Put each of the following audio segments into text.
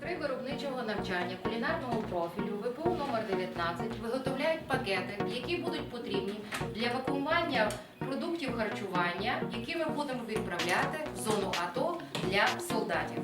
Майстри виробничого навчання кулінарного профілю ВПУ номер 19 виготовляють пакети, які будуть потрібні для вакуумування продуктів харчування, які ми будемо відправляти в зону АТО для солдатів.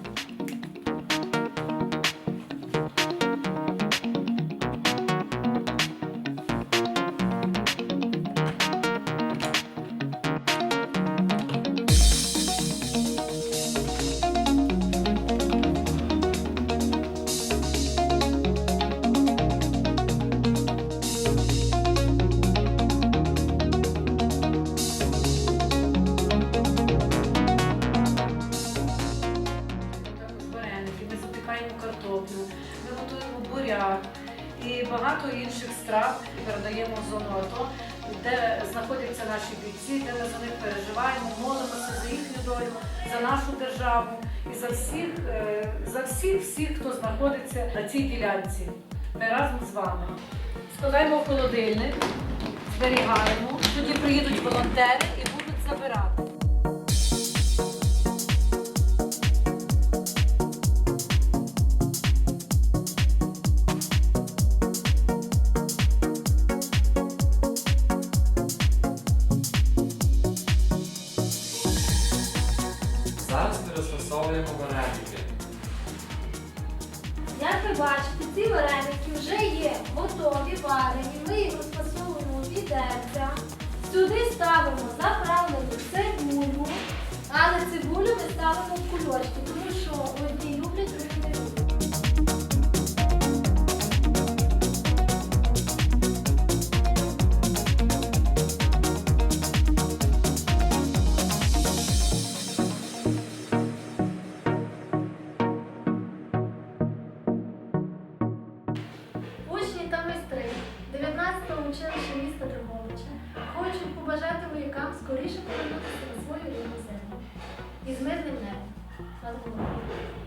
Буряк і багато інших страв передаємо в зону АТО, де знаходяться наші бійці, де ми за них переживаємо, молимося за їхню долю, за нашу державу і за всіх, е, за всіх, всіх, хто знаходиться на цій ділянці. Ми разом з вами. Складаємо в холодильник, зберігаємо, тоді приїдуть волонтери і будуть забирати. Розфасовуємо вареники. Як ви бачите, ці вареники вже є готові, 19-го училища міста Дрогобича Хочу побажати воякам скоріше повернутися на свою рідну землю. Із мирним небом. Над головою.